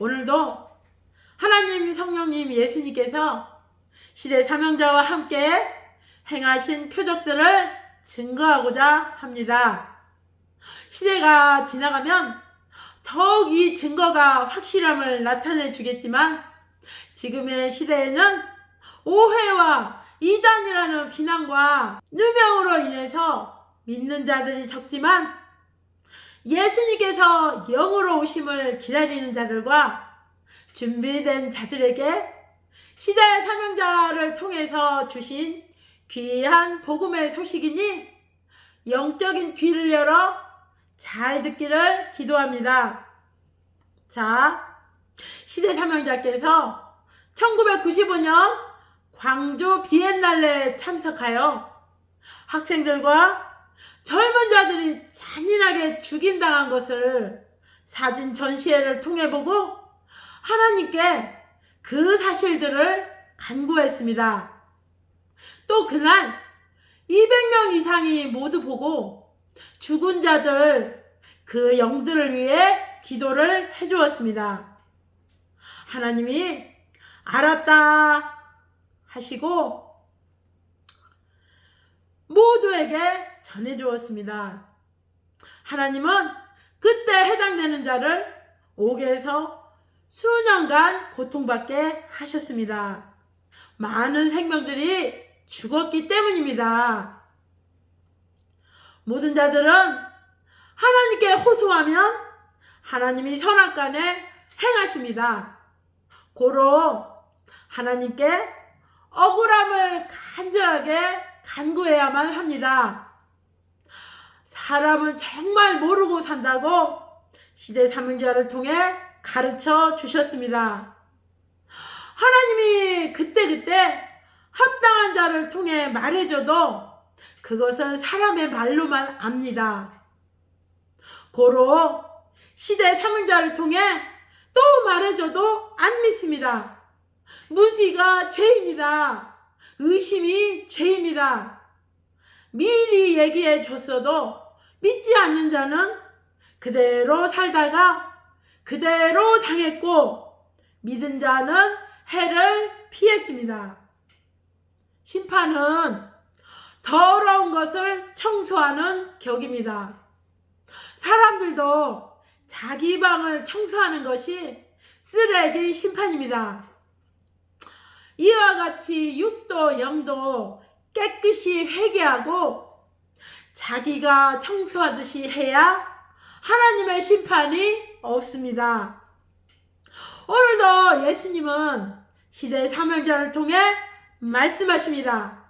오늘도 하나님, 성령님, 예수님께서 시대 사명자와 함께 행하신 표적들을 증거하고자 합니다. 시대가 지나가면 더욱 이 증거가 확실함을 나타내 주겠지만 지금의 시대에는 오해와 이단이라는 비난과 누명으로 인해서 믿는 자들이 적지만 예수님께서 영으로 오심을 기다리는 자들과 준비된 자들에게 시대 사명자를 통해서 주신 귀한 복음의 소식이니 영적인 귀를 열어 잘 듣기를 기도합니다. 자, 시대 사명자께서 1995년 광주 비엔날레에 참석하여 학생들과 젊은 자들이 잔인하게 죽임당한 것을 사진 전시회를 통해 보고 하나님께 그 사실들을 간구했습니다. 또 그날 200명 이상이 모두 보고 죽은 자들 그 영들을 위해 기도를 해 주었습니다. 하나님이 알았다 하시고 모두에게 전해 주었습니다. 하나님은 그때 해당되는 자를 옥에서 수년간 고통받게 하셨습니다. 많은 생명들이 죽었기 때문입니다. 모든 자들은 하나님께 호소하면 하나님이 선악간에 행하십니다. 고로 하나님께 억울함을 간절하게 간구해야만 합니다. 사람은 정말 모르고 산다고 시대 사명자를 통해 가르쳐 주셨습니다. 하나님이 그때그때 합당한 자를 통해 말해줘도 그것은 사람의 말로만 압니다. 고로 시대 사명자를 통해 또 말해줘도 안 믿습니다. 무지가 죄입니다. 의심이 죄입니다. 미리 얘기해 줬어도 믿지 않는 자는 그대로 살다가 그대로 당했고 믿은 자는 해를 피했습니다. 심판은 더러운 것을 청소하는 격입니다. 사람들도 자기 방을 청소하는 것이 쓰레기 심판입니다. 이와 같이 육도 영도 깨끗이 회개하고 자기가 청소하듯이 해야 하나님의 심판이 없습니다. 오늘도 예수님은 시대 사명자를 통해 말씀하십니다.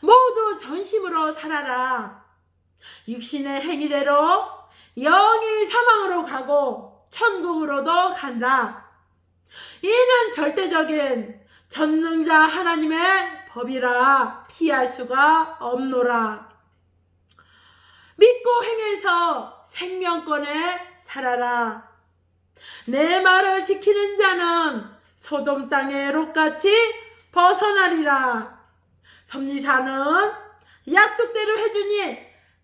모두 전심으로 살아라. 육신의 행위대로 영이 사망으로 가고 천국으로도 간다. 이는 절대적인 전능자 하나님의 법이라 피할 수가 없노라. 믿고 행해서 생명권에 살아라. 내 말을 지키는 자는 소돔 땅의 롯같이 벗어나리라. 섭리사는 약속대로 해주니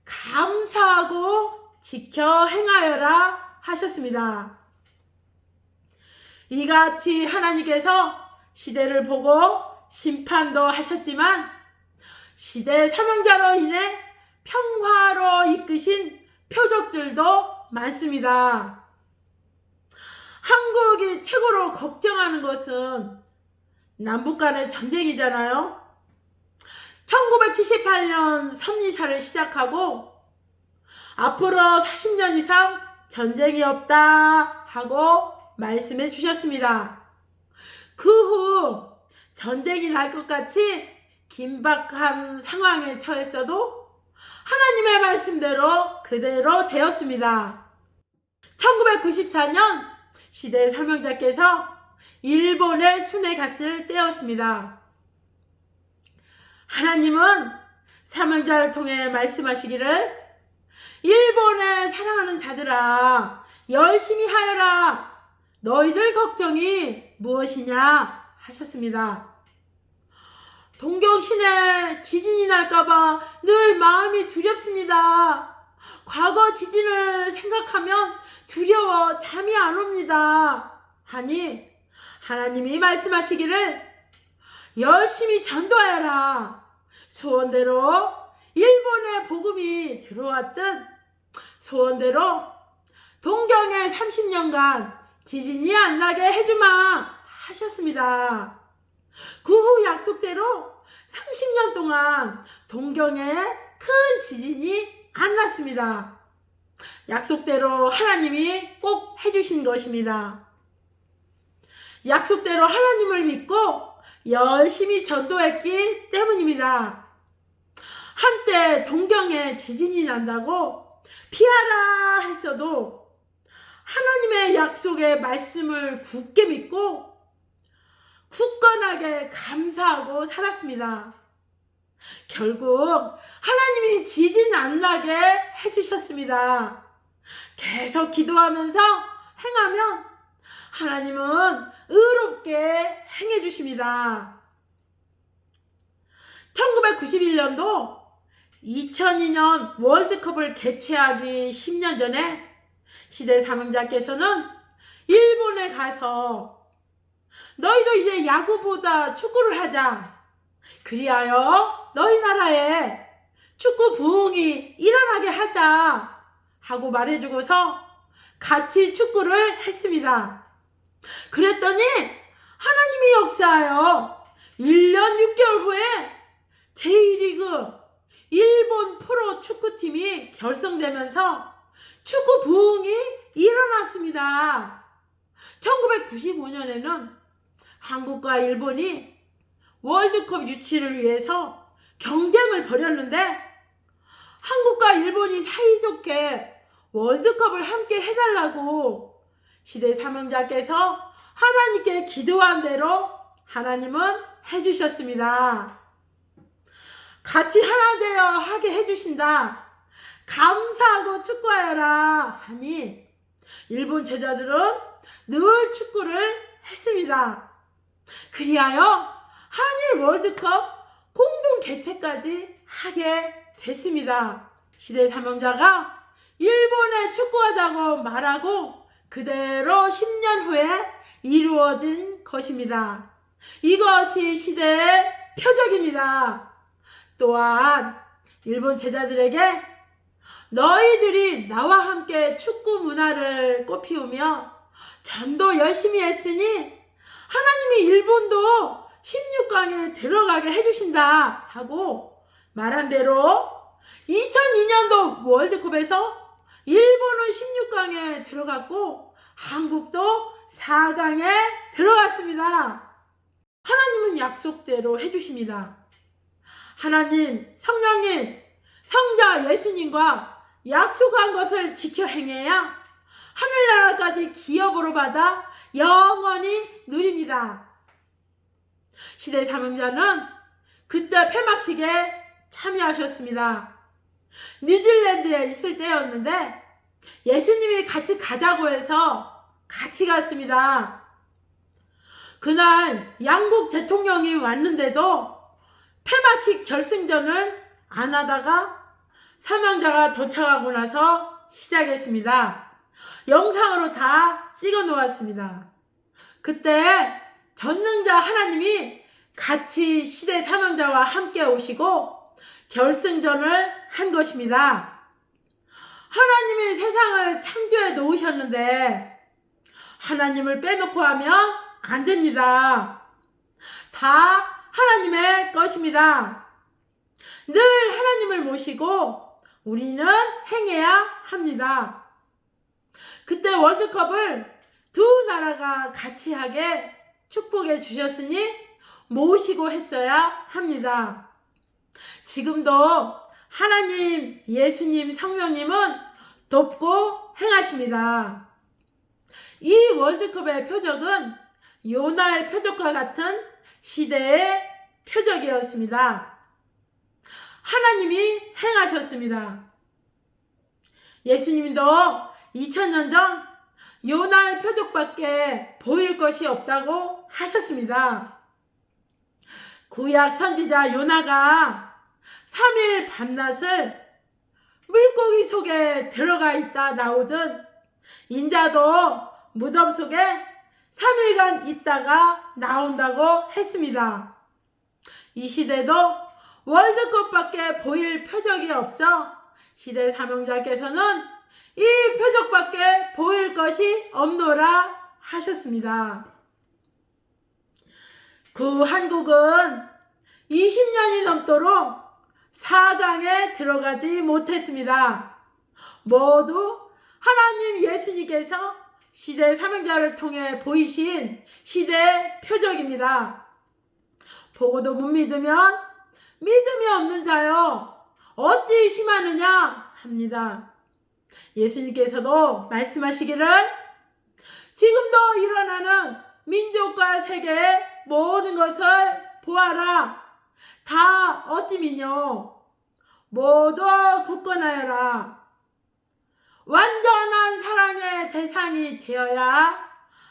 감사하고 지켜 행하여라 하셨습니다. 이같이 하나님께서 시대를 보고 심판도 하셨지만 시대 사명자로 인해 평화로 이끄신 표적들도 많습니다. 한국이 최고로 걱정하는 것은 남북 간의 전쟁이잖아요. 1978년 섭리사를 시작하고 앞으로 40년 이상 전쟁이 없다 하고 말씀해 주셨습니다. 그 후 전쟁이 날 것 같이 긴박한 상황에 처했어도 하나님의 말씀대로 그대로 되었습니다. 1994년 시대 설명자께서 일본에 순회 갔을 때였습니다. 하나님은 사명자를 통해 말씀하시기를 일본에 사랑하는 자들아 열심히 하여라 너희들 걱정이 무엇이냐 하셨습니다. 동경 시내 지진이 날까봐 늘 마음이 두렵습니다. 과거 지진을 생각하면 두려워 잠이 안 옵니다. 하니 하나님이 말씀하시기를 열심히 전도하여라. 소원대로 일본에 복음이 들어왔듯 소원대로 동경에 30년간 지진이 안 나게 해주마 하셨습니다. 그 후 약속대로 30년 동안 동경에 큰 지진이 안 났습니다. 약속대로 하나님이 꼭 해주신 것입니다. 약속대로 하나님을 믿고 열심히 전도했기 때문입니다. 한때 동경에 지진이 난다고 피하라 했어도 하나님의 약속의 말씀을 굳게 믿고 굳건하게 감사하고 살았습니다. 결국 하나님이 지진 안 나게 해주셨습니다. 계속 기도하면서 행하면 하나님은 의롭게 행해 주십니다. 1991년도 2002년 월드컵을 개최하기 10년 전에 시대 사명자께서는 일본에 가서 너희도 이제 야구보다 축구를 하자. 그리하여 너희 나라에 축구 부흥이 일어나게 하자. 하고 말해주고서 같이 축구를 했습니다. 그랬더니 하나님이 역사하여 1년 6개월 후에 제1리그 일본 프로 축구팀이 결성되면서 축구 부흥이 일어났습니다. 1995년에는 한국과 일본이 월드컵 유치를 위해서 경쟁을 벌였는데 한국과 일본이 사이좋게 월드컵을 함께 해달라고 시대 사명자께서 하나님께 기도한 대로 하나님은 해주셨습니다. 같이 하나 되어 하게 해주신다. 감사하고 축구하여라 하니 일본 제자들은 늘 축구를 했습니다. 그리하여 한일 월드컵 공동 개최까지 하게 됐습니다. 시대 사명자가 일본에 축구하자고 말하고 그대로 10년 후에 이루어진 것입니다. 이것이 시대의 표적입니다. 또한 일본 제자들에게 너희들이 나와 함께 축구 문화를 꽃피우며 전도 열심히 했으니 하나님이 일본도 16강에 들어가게 해주신다 하고 말한 대로 2002년도 월드컵에서 일본은 16강에 들어갔고 한국도 4강에 들어갔습니다. 하나님은 약속대로 해주십니다. 하나님, 성령님, 성자 예수님과 약속한 것을 지켜 행해야 하늘나라까지 기업으로 받아 영원히 누립니다. 시대 사명자는 그때 폐막식에 참여하셨습니다. 뉴질랜드에 있을 때였는데 예수님이 같이 가자고 해서 같이 갔습니다. 그날 양국 대통령이 왔는데도 폐막식 결승전을 안 하다가 사명자가 도착하고 나서 시작했습니다. 영상으로 다 찍어 놓았습니다. 그때 전능자 하나님이 같이 시대 사명자와 함께 오시고 결승전을 한 것입니다. 하나님이 세상을 창조해 놓으셨는데 하나님을 빼놓고 하면 안 됩니다. 다 하나님의 것입니다. 늘 하나님을 모시고 우리는 행해야 합니다. 그때 월드컵을 두 나라가 같이 하게 축복해 주셨으니 모시고 했어야 합니다. 지금도 하나님, 예수님, 성령님은 돕고 행하십니다. 이 월드컵의 표적은 요나의 표적과 같은 시대의 표적이었습니다. 하나님이 행하셨습니다. 예수님도 2000년 전 요나의 표적밖에 보일 것이 없다고 하셨습니다. 구약 선지자 요나가 3일 밤낮을 물고기 속에 들어가 있다 나오듯 인자도 무덤 속에 3일간 있다가 나온다고 했습니다. 이 시대도 월드컵밖에 보일 표적이 없어 시대 사명자께서는 이 표적밖에 보일 것이 없노라 하셨습니다. 그 한국은 20년이 넘도록 4강에 들어가지 못했습니다. 모두 하나님 예수님께서 시대 사명자를 통해 보이신 시대 표적입니다. 보고도 못 믿으면 믿음이 없는 자요. 어찌 심하느냐 합니다. 예수님께서도 말씀하시기를 지금도 일어나는 민족과 세계의 모든 것을 보아라. 다 어찌 믿뇨? 모두 굳건하여라. 완전한 사랑의 대상이 되어야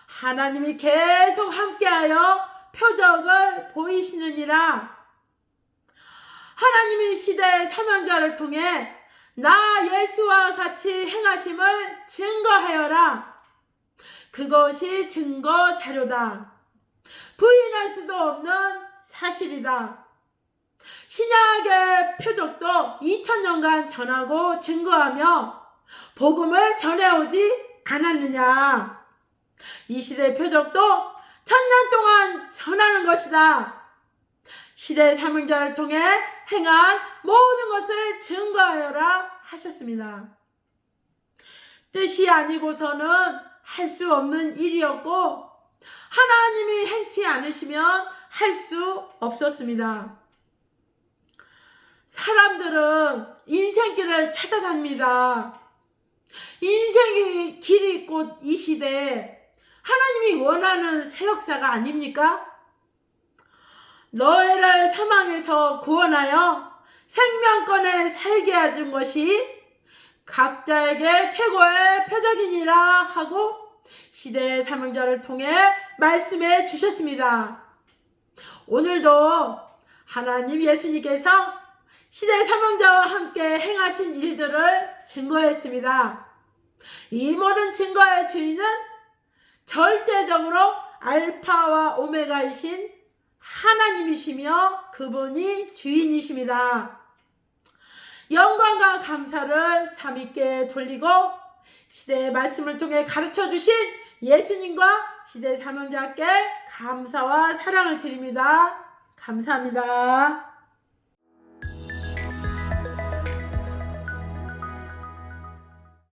하나님이 계속 함께하여 표적을 보이시느니라. 하나님이 시대 사명자를 통해 나 예수와 같이 행하심을 증거하여라. 그것이 증거 자료다. 부인할 수도 없는 사실이다. 신약의 표적도 2000년간 전하고 증거하며 복음을 전해오지 않았느냐. 이 시대 표적도 천년 동안 전하는 것이다. 시대 사명자를 통해 행한 모든 것을 증거하여라 하셨습니다. 뜻이 아니고서는 할 수 없는 일이었고 하나님이 행치 않으시면 할 수 없었습니다. 사람들은 인생길을 찾아다닙니다. 인생의 길이 곧 이 시대 하나님이 원하는 새 역사가 아닙니까? 너희를 사망에서 구원하여 생명권에 살게 해준 것이 각자에게 최고의 표적이니라 하고 시대의 사명자를 통해 말씀해 주셨습니다. 오늘도 하나님 예수님께서 시대 사명자와 함께 행하신 일들을 증거했습니다. 이 모든 증거의 주인은 절대적으로 알파와 오메가이신 하나님이시며 그분이 주인이십니다. 영광과 감사를 삼위께 돌리고 시대의 말씀을 통해 가르쳐 주신 예수님과 시대 사명자께 감사와 사랑을 드립니다. 감사합니다.